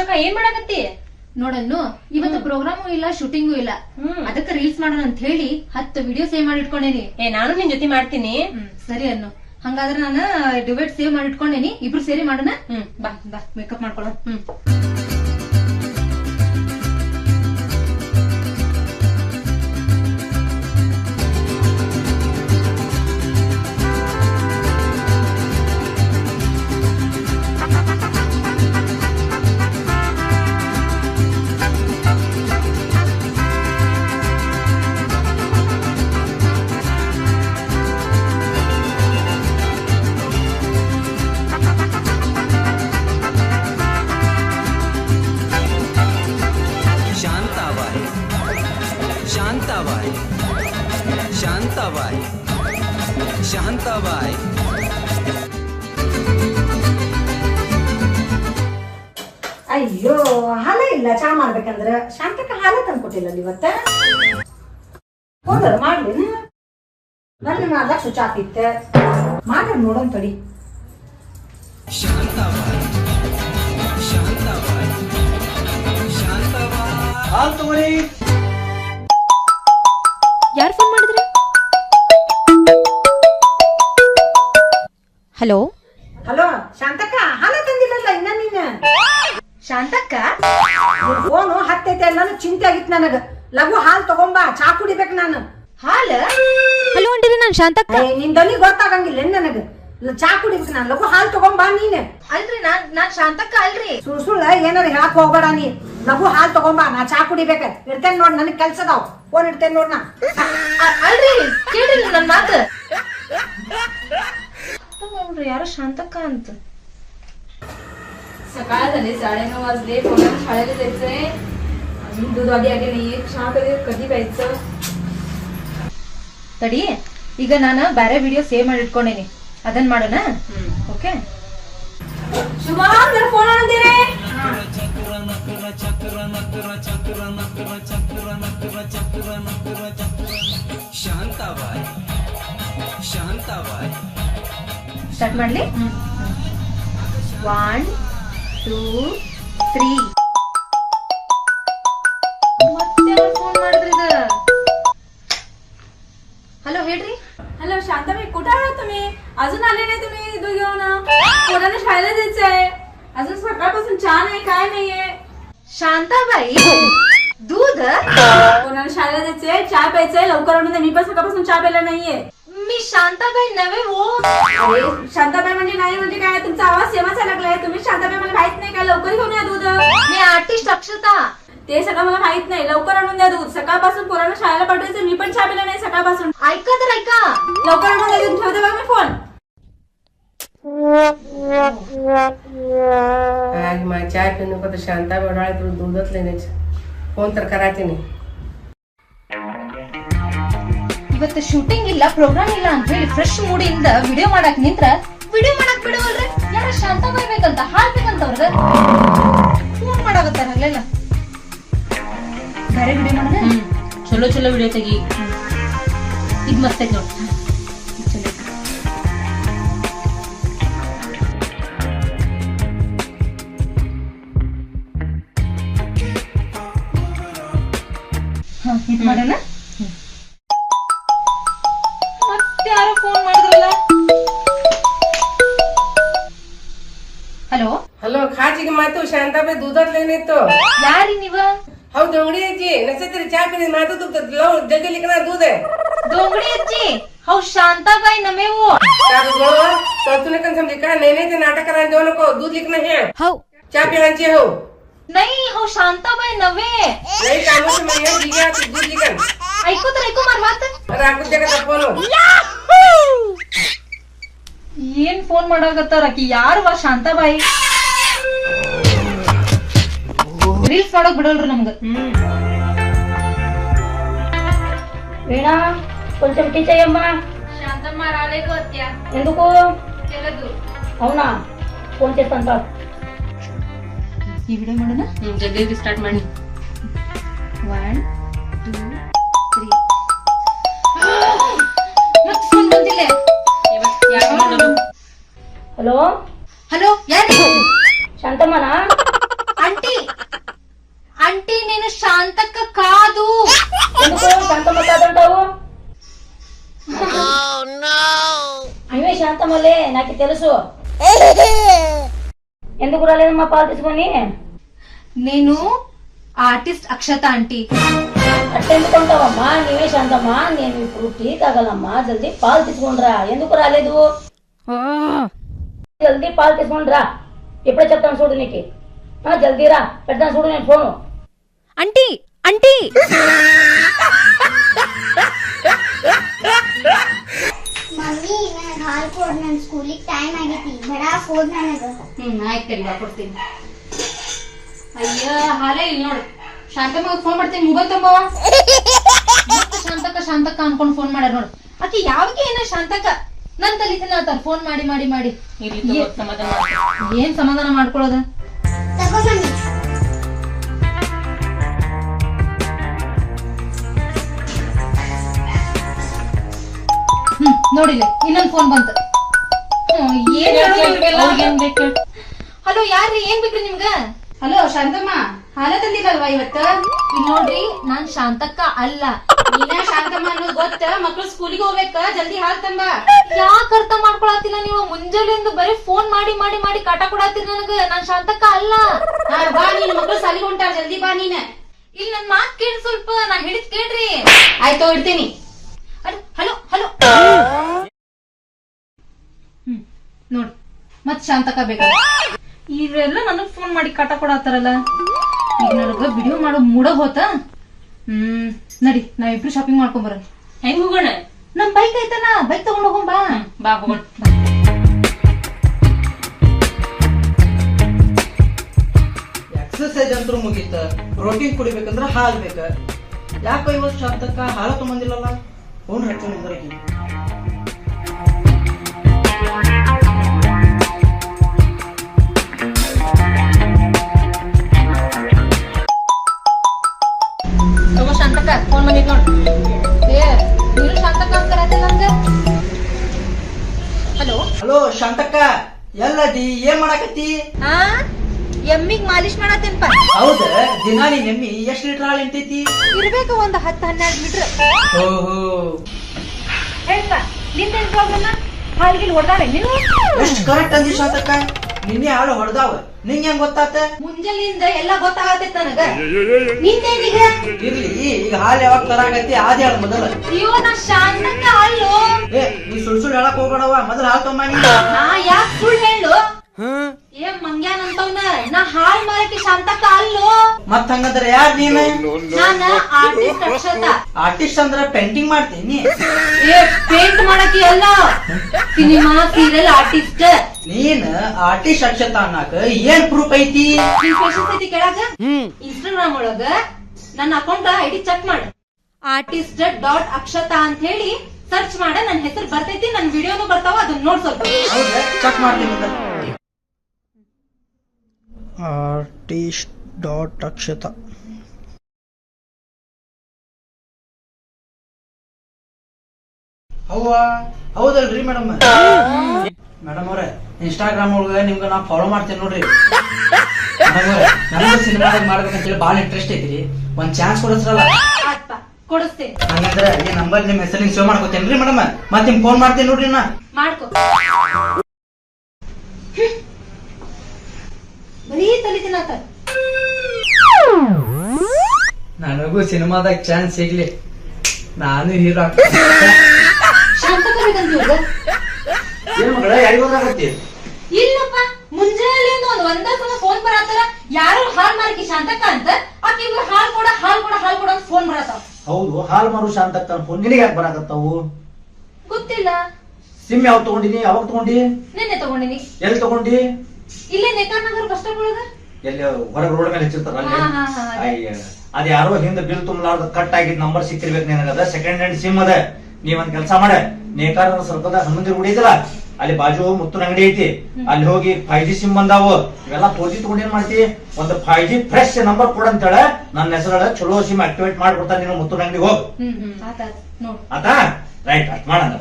ವರ್ಷಕ್ಕ ಏನ್ ಮಾಡಕತ್ತಿ? ನೋಡನ್ನು ಇವತ್ತು ಪ್ರೋಗ್ರಾಮು ಇಲ್ಲ ಶೂಟಿಂಗು ಇಲ್ಲ. ಅದಕ್ಕ ರೀಲ್ಸ್ ಮಾಡೋಣ ಅಂತ ಹೇಳಿ ಹತ್ತು ವಿಡಿಯೋ ಸೇವ್ ಮಾಡಿ ಇಟ್ಕೊಂಡೇನಿ ಏ ನಾನು ನಿನ್ ಜೊತೆ ಮಾಡ್ತೀನಿ. ಸರಿ ಅನ್ನು. ಹಂಗಾದ್ರೆ ನಾನು ಡಿಬೇಟ್ ಸೇವ್ ಮಾಡಿ ಇಟ್ಕೊಂಡೇನಿ ಇಬ್ರು ಸೇರಿ ಮಾಡೋಣ? ಹ್ಮ್ ಬಾ ಬಾ ಮೇಕಪ್ ಮಾಡ್ಕೊಳ್ಳೋಣ. ಹ್ಮ್. ಶಾಂತಾಬಾಯಿ. ಅಯ್ಯೋ ಹಾಲ ಇಲ್ಲ ಚಾ ಮಾಡ್ಬೇಕಂದ್ರ. ಶಾಂತಕ್ಕ ಹಾಲ ತಂದ್ಕೊಟ್ಟಿಲ್ಲ ಇವತ್ತ? ಹೋದ್ರ ಮಾಡ್ಲಿ ನನ್ನ ನಾಲ್ಕು ಚಾ ತಿತ್ತ ಮಾಡ್ರಿ ನೋಡೋಣ ತಡಿ. ಶಾಂತಾಬಾಯಿ. ಶಾಂತಾಬಾಯಿ. ಶಾಂತಾಬಾಯಿ. ಹಾಲ್ ತಗೊಳ್ಳಿ. ಯಾರು ಫೋನ್ ಹಲೋ? ಹಲೋ ಶಾಂತಕ್ಕ ಹಾಲ ತಂದಿಲ್ಲಲ್ಲ ಇನ್ನ ನೀನ? ಶಾಂತಕ್ಕ? ಫೋನು ಹತ್ತೈತೆ ನಾನು ಚಿಂತೆ ಆಗಿತ್ತು ನನಗ. ಲಘು ಹಾಲ್ ತಗೊಂಬಾ ಚಾ ಕುಡಿಬೇಕು ನಾನು. ಹಾಲು? ಹಲೋ ಅಂಟಿರಿ ನಾನು ಶಾಂತಕ್ಕ. ನಿನ್ ದನಿ ಗೊತ್ತಾಗಂಗಿಲ್ಲ ನನಗ? ಚಾ ಕುಡಿಬೇಕು ನಾನು. ಲಘು ಹಾಲ್ ತಗೊಂಬಾ ನೀನ್. ಅಲ್ರಿ ನಾನ್ ನಾನ್ ಶಾಂತಕ್ಕ ಅಲ್ರಿ. ಸುಳ್ ಸುಳ್ಳ ಏನಾರ ಹೇಳಕ್ ಹೋಗ್ಬೇಡ ನೀ. ಲಘು ಹಾಲ್ ತಗೊಂಬಾ ನಾ ಚಾ ಕುಡಿಬೇಕ. ಇರ್ತೇನೆ ನೋಡ್ ನನಗ್ ಕೆಲ್ಸ ಅದಾವ್. ಫೋನ್ ಇಡ್ತೇನೆ ನೋಡ್ ನಾ. ಅಲ್ರಿ ಕೇಳಿಲ್ಲ ನನ್ ಮಾತು. ನೋಡ್ರಿ ಯಾರೋ ಶಾಂತಕ್ಕ ಅಂತ सकाळ झाली साडेनऊ वाजले कोणाला शाळेला जायचंय अजून दूध आधी आली नाहीये चहा कधी कधी प्यायचं ತಡಿ ಈಗ ನಾನು ಬೇರೆ ವಿಡಿಯೋ ಸೇವ್ ಮಾಡಿ ಇಟ್ಕೊಂಡೇನಿ ಅದನ್ ಮಾಡೋಣ ಓಕೆ शुभम जरा फोन आणून दे रे ಶಾಂತಾಬಾಯಿ ಶಾಂತಾಬಾಯಿ ಸ್ಟಾರ್ಟ್ ಮಾಡಲಿ. ಒನ್ ಟೂ ತ್ರೀ हॅलो हेड्री हॅलो शांताबाई कुठे आहात तुम्ही अजून आले नाही तुम्ही घेऊन कोणाला शाळेला जायचं आहे अजून सकाळपासून चहा नाही काय नाहीये शांताबाई दूध कोणाला शाळेला जायचंय चहा प्यायचंय लवकर आणून मी पण सकाळपासून चहा प्यायला नाहीये मी शांताबाई नव्हे हो. अरे शांताबाई म्हणजे नाही म्हणजे काय? तुमचा आवाज सेवाचा लागलाय. तुम्ही शांताबाई मला माहीत नाही काय लवकर घेऊन या दूध. मी आर्टिस्ट अक्षता. ते सगळं मला माहीत नाही. लवकर आणून द्या दूध. सकाळपासून पोरांना शाळेला पाठवायचं. मी पण चहा पिला नाही सकाळपासून. ऐका तर ऐका. लवकर आणून द्या दूध. ठेवते बघ मी फोन. आज मला चहा नको तर शांता बडाळे तुला दूधच लेण्याच. फोन तर करायचे नाही ಇವತ್ತು ಶೂಟಿಂಗ್ ಇಲ್ಲ ಪ್ರೋಗ್ರಾಮ್ ಇಲ್ಲ ಅಂತ ಹೇಳಿ ಫ್ರೆಶ್ ಮೂಡಿಯಿಂದ ವಿಡಿಯೋ ಮಾಡಕ್ ನಿಂತ್ರ ವಿಡಿಯೋ ಮಾಡಕ್ ಬಿಡವಲ್ರಿ? ಯಾರ ಶಾಂತ ಬೈಬೇಕಂತ ಹಾಲ್ ಬೇಕಂತ ಅವ್ರದ ಫೋನ್ ಮಾಡಾಕತ್ತಾರ ಅಲ್ಲೆಲ್ಲ ಬೇರೆ ವಿಡಿಯೋ ಮಾಡೋಣ ಚಲೋ ಚಲೋ ವಿಡಿಯೋ ತೆಗಿ. ಇದ್ ಮಸ್ತ್ ಐತ್ ನೋಡ್. ಹಾ, ಇದ್ ಮಾಡೋಣ? ಏನಿತ್ತು ಯಾರಿ ನೀವ ಹೌದು ದೊಂಗಡಿ ಅಜ್ಜಿ. ನಸತ್ರಿ ಚಾ ಮಾತು ತುಪ್ತದ ಲವ್ ಜಗ್ಗಿ ಲಿಖನ ದೂದೆ. ದೊಂಗಡಿ ಅಜ್ಜಿ. ಹೌ ಶಾಂತಾಬಾಯಿ ನಮೇವು. तो कन समझे का नहीं नहीं नाटक करा दोनों को दूध लिखना है हो क्या पिलांचे हो नहीं हो शांता भाई नवे नहीं कामों से मैं दिया तो दूध लिखन ऐको तो ऐको मरवात अरे आपको जगह तक फ़ोन ಏನ್ ಫೋನ್ ಮಾಡಾಕತ್ತಾರ ಆಕಿ? ಯಾರು ವಾ ಶಾಂತಾಬಾಯಿ? ರೀಲ್ಸ್ ಮಾಡೋಕ್ ಬಿಡೋಲ್ರಿ ನಮ್ಗೆ వీణా కొంచెం టీ చేయమ్మా ಸ್ಟಾರ್ಟ್ ಮಾಡಿ ಒನ್ ಟೂ ಹಲೋ ಹಲೋ ಯಾರು ಶಾಂತಮ್ಮನಾ నాకు తెలుసు. ఎందుకు రాలేదమ్మా పాలు తీసుకొని? నేను ఆర్టిస్ట్ అక్షత ఆంటీ. అట్టెందుకు ఉంటావమ్మా నీవే శాంతమ్మా నేను ఇప్పుడు టీ తాగాలమ్మా. జల్దీ పాలు తీసుకొని రా. ఎందుకు రాలేదు? జల్దీ పాలు తీసుకొని రా. ఇప్పుడే చెప్తాను చూడు నీకు. ఆ, జల్దీ రా. పెడతాను చూడు నేను ఫోను. అంటీ అంటీ ಬಡ ನನಗ ಹ್ಮ್ ಆಯ್ತು ಕೊಡ್ತೀನಿ. ಅಯ್ಯೋ ಹಾಲೇ ಇಲ್ಲ ನೋಡು. ಶಾಂತಮ್ಮ ಫೋನ್ ಮಾಡ್ತೀನಿ ಮೊಬೈಲ್ ತುಂಬವ ಶಾಂತಕ್ಕ ಶಾಂತಕ್ಕ ಅನ್ಕೊಂಡ್ ಫೋನ್ ಮಾಡ್ಯಾರ ನೋಡು. ಆಕಿ ಯಾವಾಗ ಏನ ಶಾಂತಕ್ಕ? ನನ್ ತಲಿತನ ಆತಾರ ಫೋನ್ ಮಾಡಿ ಮಾಡಿ ಮಾಡಿ. ಏನ್ ಸಮಾಧಾನ ಮಾಡ್ಕೊಳ್ಳೋದ ಹ್ಮ್ ನೋಡಿಲ್ಲ ಇನ್ನೊಂದ್ ಫೋನ್ ಬಂತು. ಏನ್? ಹಲೋ ಯಾರ್ರಿ? ಏನ್ ಬೇಕ್ರಿ ನಿಮ್ಗ? ಹಲೋ ಶಾಂತಮ್ಮ. ಹಾಲ ತಂದಿಲ್ಲಲ್ವಾ ಇವತ್ತ? ಇಲ್ಲಿ ನೋಡ್ರಿ ನಾನ್ ಶಾಂತಕ್ಕ ಅಲ್ಲ. ನೀನ ಶಾಂತಮ್ಮ ಅನ್ನೋದು ಗೊತ್ತ? ಮಕ್ಳು ಸ್ಕೂಲಿಗೆ ಹೋಗ್ಬೇಕ? ಜಲ್ದಿ ಹಾಲ್ ತಂಬ. ಯಾಕೆ ಅರ್ಥ ಮಾಡ್ಕೊಳತಿಲ್ಲ ನೀವು? ಮುಂಜಾನೆಯಿಂದ ಬರೀ ಫೋನ್ ಮಾಡಿ ಮಾಡಿ ಮಾಡಿ ಕಾಟ ಕೊಡತ್ತೀರಿ ನನಗ. ನಾನ್ ಶಾಂತಕ್ಕ ಅಲ್ಲ. ಹಾ, ಬಾ ನೀನ್. ಮಕ್ಳು ಸಾಲಿಗೆ ಹೊಂಟಾರ. ಜಲ್ದಿ ಬಾ ನೀನ್. ಇಲ್ಲಿ ನನ್ ಮಾತ್ ಕೇಳಿ ಸ್ವಲ್ಪ. ನಾ ಹಿಡಿದ್ ಕೇಳ್ರಿ. ಆಯ್ತು ಇಡ್ತೀನಿ. Hello hello. ಹ್ಮ್. ನೋಡ್ ಮತ್ ಶಾಂತಕ ಬೇಕ ಇವೆಲ್ಲ ನನಗ್ ಫೋನ್ ಮಾಡಿ ಕಾಟ ಕೊಡತ್ತಾರಲ್ಲ ಈಗ ನನಗ ವಿಡಿಯೋ ಮಾಡೋ ಮೂಡ ಹೋತ? ಹ್ಮ್ ನಡಿ ನಾವಿಬ್ರು ಶಾಪಿಂಗ್ ಮಾಡ್ಕೊಂಡ್ ಬರೋಣ. ಹೆಂಗ್ ಹೋಗೋಣ? ನಮ್ ಬೈಕ್ ಐತನ ಬೈಕ್ ತಗೊಂಡ್ ಹೋಗೋಣ ಬಾ. ಬಾ ಹೋಗೋಣ. ಎಕ್ಸರ್ಸೈಸ್ ಅಂತೂ ಮುಗೀತ. ಪ್ರೋಟೀನ್ ಕುಡಿಬೇಕಂದ್ರ ಹಾಲು ಬೇಕ. ಯಾಕ ಇವತ್ತು ಶಾಂತಕ್ಕ ಹಾಲು ತಗೊಂಡಿಲ್ಲಲ್ಲ ಫೋನ್ ಹಚ್ಚು ಎಲ್ಲದಿ ಏನ್ ಮಾಡಾಕತ್ತಿ? ಆ? ಎಮ್ಮಿಗ್ ಮಾಲಿಶ್ ಮಾಡತ್ತೇನ್ಪ. ಹೌದ? ದಿನ ನೀನ್ ಎಮ್ಮಿ ಎಷ್ಟ್ ಲೀಟರ್ ಹಾಳು ಇಂತೈತಿ ಇರ್ಬೇಕು ಒಂದ್ ಹತ್ತು ಹನ್ನೆರಡು ಲೀಟರ್. ಓಹೋ. ಹೇಳ್ಪ ನಿಂದೇನ್ ಪ್ರಾಬ್ಲಮ್ ಹಾಲ್ಗಿಲ್ ಹೊಡ್ದಾರೆ ನೀನು? ಎಷ್ಟ್ ಕರೆಕ್ಟ್ ನಿನ್ನೆ ಹಾಳು ಹೊಡೆದಾವ. ನಿಂಗೆ ಹೆಂಗ್ ಗೊತ್ತಾತ? ಮುಂಜಾನಿಂದ ಎಲ್ಲ ಗೊತ್ತಾಗತ್ತೆ ನನಗ. ನಿಂದೇನೀಗ ಇರ್ಲಿ ಈಗ ಹಾಲು ಯಾವಾಗ ತರಾಗತ್ತಿ? ಆದಿ ಹಾಳು ಮೊದಲ. ಅಯ್ಯೋ ನಾ ಶಾಂತಕ್ಕ ಅಲ್ಲೋ ಏ ನೀ ಸುಳ್ ಸುಳ್ ಹೇಳಕ್ ಹೋಗ್ಬೇಡವ ಮೊದಲ ಹಾಲು ತಮ್ಮ ನೀ ನಾ ಯಾಕ್ ಸುಳ್ಳು ಹೇಳು? ಏ ಮಂಗ್ಯಾನ್ ಅಂತವ್ನ ನಾ ಹಾಲ್ ಮಾರಕ್ಕೆ ಶಾಂತಕ್ಕ ಅಲ್ಲೋ ಮತ್ ಹಂಗಂದ್ರ ಯಾರ್ ನೀನು? ನಾನ ಆರ್ಟಿಸ್ಟ್ ಅಕ್ಷತ. ಆರ್ಟಿಸ್ಟ್ ಅಂದ್ರ ಪೇಂಟಿಂಗ್ ಮಾಡ್ತೀನಿ. ಏ ಪೇಂಟ್ ಮಾಡಕ್ಕೆ ಅಲ್ಲ. ಸಿನಿಮಾ ಸೀರಿಯಲ್ ಆರ್ಟಿಸ್ಟ್ ನೀನ್ ಆರ್ಟಿಸ್ಟ್ ಅಕ್ಷತ ಅನ್ನಕ ಏನ್ ಪ್ರೂಫ್ ಐತಿ? ಐತಿ ಕೇಳಾಕ? ಇನ್ಸ್ಟಾಗ್ರಾಮ್ ಒಳಗ ನನ್ನ ಅಕೌಂಟ್ ಐಡಿ ಚೆಕ್ ಮಾಡ. ಆರ್ಟಿಸ್ಟ್ ಡಾಟ್ ಅಕ್ಷತಾ ಅಂತ ಹೇಳಿ ಸರ್ಚ್ ಮಾಡ. ನನ್ನ ಹೆಸರು ಬರ್ತೈತಿ ನನ್ನ ವಿಡಿಯೋನು ಬರ್ತಾವ ಅದನ್ನ ನೋಡ್ ಸ್ವಲ್ಪ. ಚೆಕ್ ಮಾಡ್ತೀನಿ ಆರ್ಟಿಸ್ಟ್ ಡಾಟ್ ಅಕ್ಷತ. ಅವ್ವ ಹೌದಲ್ರಿ ಮೇಡಮ್? ಮೇಡಮ್ ಅವರೇ ಇನ್ಸ್ಟಾಗ್ರಾಮ್ ಒಳಗ ನಿಮ್ಗ ನಾ ಫಾಲೋ ಮಾಡ್ತೇನೆ ನೋಡ್ರಿ. ನನಗೂ ಸಿನಿಮಾದಾಗ ಮಾಡ್ಬೇಕಂತೇಳಿ ಭಾಳ ಇಂಟ್ರೆಸ್ಟ್ ಐತ್ರಿ. ಒಂದ್ ಚಾನ್ಸ್ ಕೊಡಿಸ್ರಲ್ಲ? ಆತ್ಪ ಕೊಡಿಸ್ತೇನೆ. ಹಂಗಂದ್ರ ಈ ನಂಬರ್ ನಿಮ್ ಹೆಸರಿನ ಸೇವ್ ಮಾಡ್ಕೋತೇನ್ರಿ ಮೇಡಮ್ ಮತ್ ನಿಮ್ ಫೋನ್ ಮಾಡ್ತೇನೆ ನೋಡ್ರಿ ನಾ. ಮಾಡ್ಕೊ. ಬರೀ ತಲೆ ನನಗೂ ಸಿನಿಮಾದಾಗ ಚಾನ್ಸ್ ಸಿಗ್ಲಿ. ನಾನು ಹೀರೋ ಶಾಂತ ಇವ್ರ್ಗ? ಏನ್ ಮಗಳ ಯಾರಿಗ ಇಲ್ಲಪ್ಪ ಮುಂಜಾನೆ ಒಂದ್ ಒಂದ ಸಲ ಫೋನ್ ಬರತ್ತಲ್ಲ ಯಾರು ಹಾಲ್ ಮಾರ್ಕಿ ಶಾಂತಕ್ಕ ಅಂತ ಆಕಿ ಇವ್ರು ಹಾಲ್ ಕೊಡ ಹಾಲ್ ಕೊಡ ಹಾಲ್ ಕೊಡ ಅಂತ ಫೋನ್ ಬರತ್ತಾವ. ಹೌದು ಹಾಲ್ ಮಾರು ಶಾಂತಕ್ಕ ಫೋನ್ ನಿನಗೆ ಯಾಕೆ ಬರಾಕತ್ತಾವು? ಗೊತ್ತಿಲ್ಲ. ಸಿಮ್ ಯಾವಾಗ ತಗೊಂಡಿನಿ ಯಾವಾಗ ತಗೊಂಡಿ? ನಿನ್ನೆ ತಗೊಂಡಿನಿ. ಎಲ್ಲಿ ತಗೊಂಡಿ? ಇಲ್ಲೇ ನೇಕಾನಗರ್ ಬಸ್ ಸ್ಟಾಪ್ ಒಳಗ? ಎಲ್ಲಿ ಹೊರಗೆ ರೋಡ್ ಮೇಲೆ ಹಚ್ಚಿರ್ತಾರ ಅಲ್ಲಿ? ಹಾ, ಹಾ, ಹಾ, ಅದೇ. ಅಯ್ಯ ಅದ್ ಯಾರೋ ಹಿಂದ ಬಿಲ್ ತುಂಬಲಾರ್ದ ಕಟ್ ಆಗಿದ್ ನಂಬರ್ ಸಿಕ್ಕಿರ್ಬೇಕು ನಿನಗದ. ಸೆಕೆಂಡ್ ಹ್ಯಾಂಡ್ ಸಿಮ್ ಅದ. ನೀವೊಂದ್ ಕೆಲಸ ಮಾಡ. ನೇಕಾರ ಸರ್ಪದ ಹನುಮಂದಿರ ಗುಡಿ ಐತಲ್ಲ? ಅಲ್ಲಿ ಬಾಜು ಮುತ್ತಿನ ಅಂಗಡಿ ಐತಿ. ಅಲ್ಲಿ ಹೋಗಿ ಫೈವ್ ಜಿ ಸಿಮ್ ಬಂದಾವ. ಇವೆಲ್ಲ ಫೋರ್ ಜಿ ತಗೊಂಡ್ ಏನ್ ಮಾಡ್ತಿ? ಒಂದು ಫೈವ್ ಜಿ ಫ್ರೆಶ್ ನಂಬರ್ ಕೊಡ ಅಂತೇಳ ನನ್ನ ಹೆಸರ ಚಲೋ ಸಿಮ್ ಆಕ್ಟಿವೇಟ್ ಮಾಡ್ಕೊಡ್ತಾನೆ ನೀನು ಮುತ್ತಿನ ಅಂಗಡಿ ಹೋಗ್. ಆತ ರೈಟ್ ಅಷ್ಟ್ ಮಾಡಂಗ